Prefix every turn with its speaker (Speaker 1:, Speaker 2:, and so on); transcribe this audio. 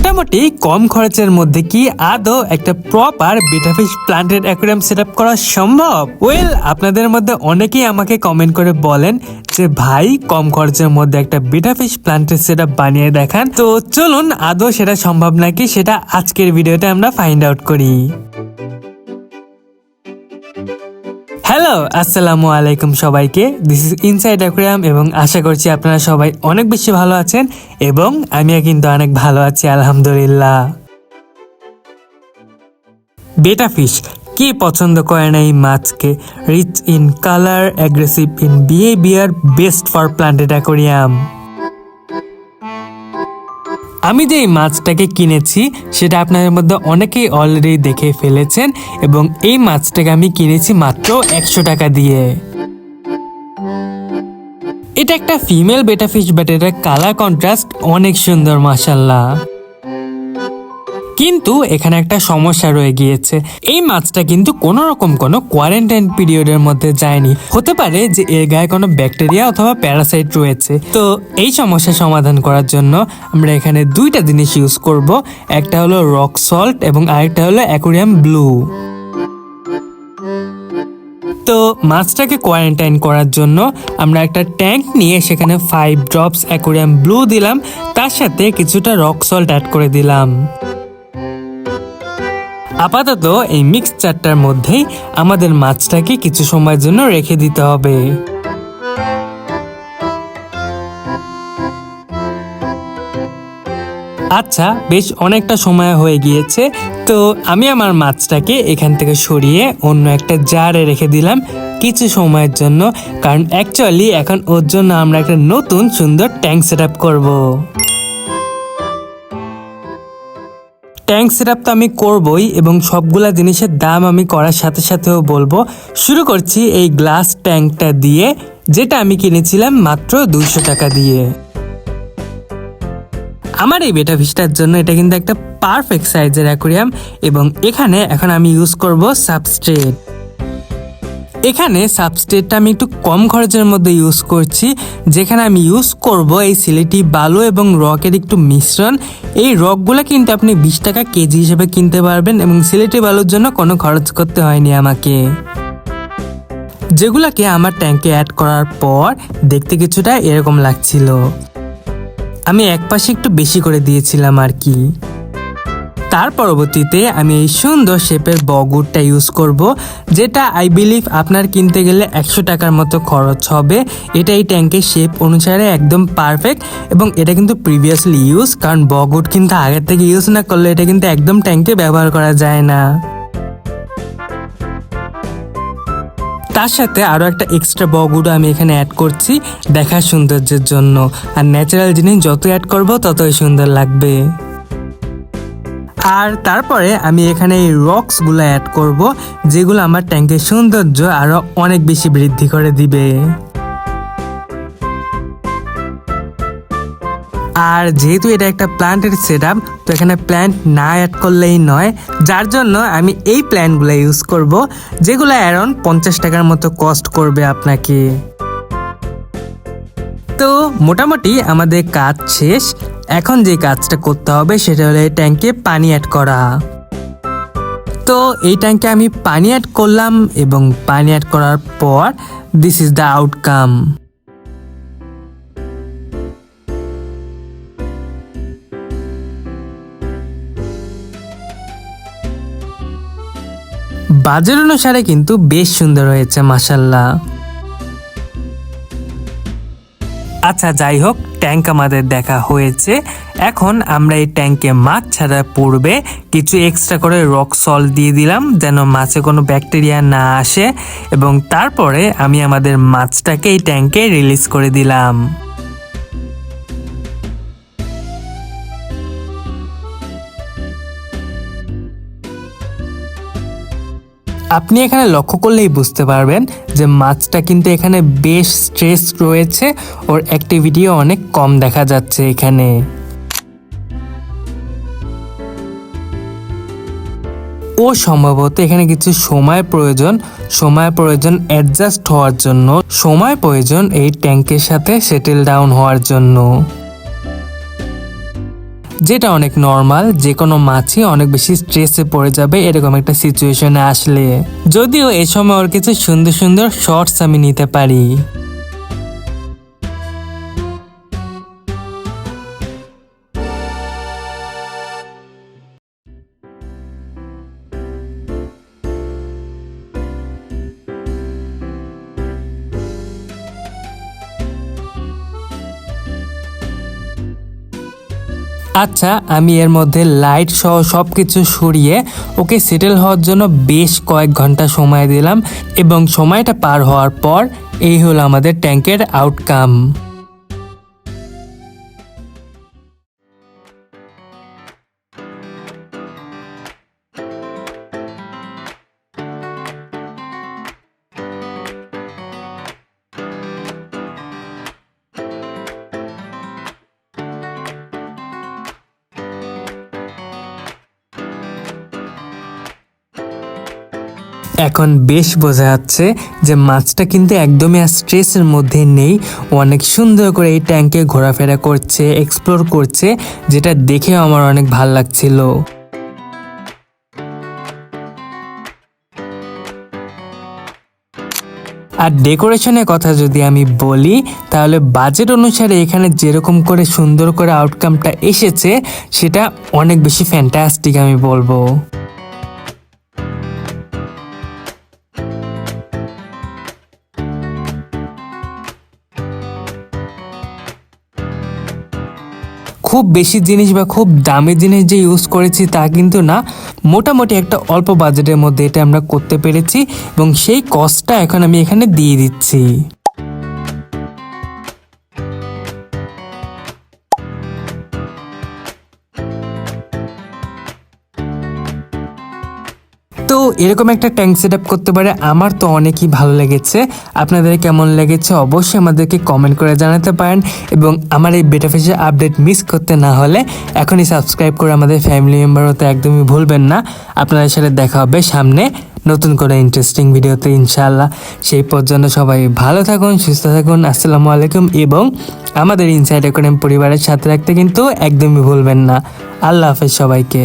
Speaker 1: মোটামুটি কম খরচের মধ্যে কি আদৌ একটা proper betta fish planted aquarium set up করা সম্ভব? ওয়েল আপনাদের মধ্যে অনেকেই আমাকে কমেন্ট করে বলেন যে, ভাই, কম খরচের মধ্যে একটা বিটাফিশ প্লান্টেড সেট বানিয়ে দেখান। তো চলুন, আদৌ সেটা সম্ভব নাকি সেটা আজকের ভিডিওতে আমরা ফাইন্ড আউট করি। হ্যালো, আসসালামু আলাইকুম সবাইকে। দিস ইজ ইনসাইড অ্যাকুরিয়াম এবং আশা করছি আপনারা সবাই অনেক বেশি ভালো আছেন এবং আমিও কিন্তু অনেক ভালো আছি, আলহামদুলিল্লাহ। বেটা ফিশ কে পছন্দ করে না এই মাছকে? Rich in colour aggressive in behaviour best for planted aquarium আমি যে এই মাছটাকে কিনেছি, সেটা আপনাদের মধ্যে অনেকেই অলরেডি দেখে ফেলেছেন এবং এই মাছটাকে আমি কিনেছি মাত্র একশো টাকা দিয়ে। এটা একটা ফিমেল বেটা ফিশ কালার কন্ট্রাস্ট অনেক সুন্দর মাসাল্লাহ কিন্তু এখানে একটা সমস্যা রয়ে গিয়েছে। এই মাছটা কিন্তু কোনো রকম কোনো কোয়ারেন্টাইন পিরিয়ডের মধ্যে যায়নি। হতে পারে যে এর গায়ে কোনো ব্যাকটেরিয়া অথবা প্যারাসাইট রয়েছে। তো এই সমস্যা সমাধান করার জন্য আমরা এখানে দুইটা জিনিস ইউজ করব। একটা হলো রক সল্ট এবং আরেকটা হলো অ্যাকোরিয়াম ব্লু তো মাছটাকে কোয়ারেন্টাইন করার জন্য আমরা একটা ট্যাঙ্ক নিয়ে সেখানে ফাইভ ড্রপস অ্যাকোরিয়াম ব্লু দিলাম। তার সাথে কিছুটা রক সল্ট অ্যাড করে দিলাম। আপাতত এই মিক্সচারটার মধ্যেই আমাদের মাছটাকে কিছু সময়ের জন্য রেখে দিতে হবে। আচ্ছা বেশ অনেকটা সময় হয়ে গিয়েছে, তো আমি আমার মাছটাকে এখান থেকে সরিয়ে অন্য একটা জারে রেখে দিলাম কিছু সময়ের জন্য, কারণ অ্যাকচুয়ালি এখন ওর জন্য আমরা একটা নতুন সুন্দর ট্যাঙ্ক সেট আপ করব। ট্যাঙ্ক সেট তো আমি করবই এবং সবগুলা জিনিসের দাম আমি করার সাথে সাথেও বলব। শুরু করছি এই গ্লাস ট্যাঙ্কটা দিয়ে, যেটা আমি কিনেছিলাম মাত্র দুইশো টাকা দিয়ে। আমার এই বেটা ভিসটার জন্য এটা কিন্তু একটা পারফেক্ট সাইজের অ্যাকোরিয়াম এবং এখানে এখন আমি ইউজ করব সাবস্ট্রেট এখানে সাবস্টেটটা আমি একটু কম খরচের মধ্যে ইউজ করছি, যেখানে আমি ইউজ করব এই সিলেটি বালু এবং রকের একটু মিশ্রণ। এই রকগুলো কিন্তু আপনি বিশ টাকা কেজি হিসেবে কিনতে পারবেন এবং সিলেটি বালুর জন্য কোনো খরচ করতে হয়নি আমাকে। যেগুলাকে আমার ট্যাঙ্কে অ্যাড করার পর দেখতে কিছুটা এরকম লাগছিল। আমি এক পাশে একটু বেশি করে দিয়েছিলাম আর কি। তার পরবর্তীতে আমি এই সুন্দর শেপের বগুরটা ইউজ করব, যেটা আই বিলিভ আপনার কিনতে গেলে একশো টাকার মতো খরচ হবে। এটা এই ট্যাঙ্কের শেপ অনুসারে একদম পারফেক্ট এবং এটা কিন্তু প্রিভিয়াসলি ইউজ কারণ বগুট কিন্তু আগের থেকে ইউজ না করলে এটা কিন্তু একদম ট্যাঙ্কে ব্যবহার করা যায় না। তার সাথে আরও একটা এক্সট্রা বগুড়ো আমি এখানে অ্যাড করছি, দেখার সৌন্দর্যের জন্য। আর ন্যাচারাল জিনিস যত অ্যাড করব, ততই সুন্দর লাগবে। আর তারপরে আমি এখানে এই রক্সগুলো অ্যাড করব, যেগুলো আমার ট্যাঙ্কের সৌন্দর্য আরও অনেক বেশি বৃদ্ধি করে দিবে। আর যেহেতু এটা একটা প্ল্যান্টের সেট তো এখানে প্ল্যান্ট না অ্যাড করলেই নয়। যার জন্য আমি এই প্ল্যান্টগুলো ইউজ করব, যেগুলো অ্যারাউন্ড পঞ্চাশ টাকার মতো কস্ট করবে আপনাকে। তো মোটামুটি আমাদের কাজ শেষ। এখন যে কাজটা করতে হবে সেটা হলো এই ট্যাঙ্কে পানি অ্যাড করা। তো এই ট্যাঙ্কে আমি পানি অ্যাড করলাম এবং পানি অ্যাড করার পর দিস ইজ দ্য আউটকাম বাজার অনুসারে কিন্তু বেশ সুন্দর হয়েছে মাসাল্লাহ আচ্ছা যাই হোক ট্যাঙ্ক আমাদের দেখা হয়েছে। এখন আমরা এই ট্যাঙ্কে মাছ ছাড়া পূর্বে কিছু এক্সট্রা করে রক সল দিয়ে দিলাম যেন মাছে কোনো ব্যাকটেরিয়া না আসে এবং তারপরে আমি আমাদের মাছটাকে এই ট্যাঙ্কে রিলিজ করে দিলাম। আপনি এখানে লক্ষ্য করলেই বুঝতে পারবেন যে মাছটা কিন্তু এখানে বেশ স্ট্রেস রয়েছে, ওর অ্যাক্টিভিটিও অনেক কম দেখা যাচ্ছে এখানে। ও সম্ভবত এখানে কিছু সময় প্রয়োজন সময় প্রয়োজন অ্যাডজাস্ট হওয়ার জন্য, সময় প্রয়োজন এই ট্যাঙ্কের সাথে সেটেল ডাউন হওয়ার জন্য। যেটা অনেক নর্মাল যে কোনো মাছই অনেক বেশি স্ট্রেসে পড়ে যাবে এরকম একটা সিচুয়েশনে আসলে। যদিও এ সময় ওর কিছু সুন্দর সুন্দর শর্টস আমি নিতে পারি। আচ্ছা আমি এর মধ্যে লাইট সহ সব কিছু সরিয়ে ওকে সেটেল হওয়ার জন্য বেশ কয়েক ঘণ্টা সময় দিলাম এবং সময়টা পার হওয়ার পর এই হলো আমাদের ট্যাঙ্কের আউটকাম এখন বেশ বোঝা যাচ্ছে যে মাছটা কিন্তু একদমই আর স্ট্রেসের মধ্যে নেই। অনেক সুন্দর করে এই ট্যাঙ্কে ঘোরাফেরা করছে এক্সপ্লোর করছে, যেটা দেখে আমার অনেক ভালো লাগছিল। আর ডেকোরেশনের কথা যদি আমি বলি, তাহলে বাজেট অনুসারে এখানে যেরকম করে সুন্দর করে আউটকামটা এসেছে, সেটা অনেক বেশি ফ্যান্টাস্টিক আমি বলব। খুব বেশি জিনিস বা খুব দামি জিনিস যে ইউজ করেছি তা কিন্তু না। মোটামুটি একটা অল্প বাজেটের মধ্যে এটা আমরা করতে পেরেছি এবং সেই কস্টটা এখন আমি এখানে দিয়ে দিচ্ছি। তো এরকম একটা ট্যাঙ্ক সেট আপ করতে পারে, আমার তো অনেকই ভালো লেগেছে। আপনাদের কেমন লেগেছে অবশ্যই আমাদেরকে কমেন্ট করে জানাতে পারেন এবং আমার এই বেটা ফিশের আপডেট মিস করতে না হলে এখনই সাবস্ক্রাইব করে আমাদের ফ্যামিলি মেম্বার হতে একদমই ভুলবেন না। আপনাদের সাথে দেখা হবে সামনে নতুন করে ইন্টারেস্টিং ভিডিওতে ইনশাআল্লাহ। সেই পর্যন্ত সবাই ভালো থাকুন, সুস্থ থাকুন, আসসালামু আলাইকুম এবং আমাদের ইনসাইড অ্যাকোডেম পরিবারের সাথে রাখতে কিন্তু একদমই ভুলবেন না। আল্লাহ হাফেজ সবাইকে।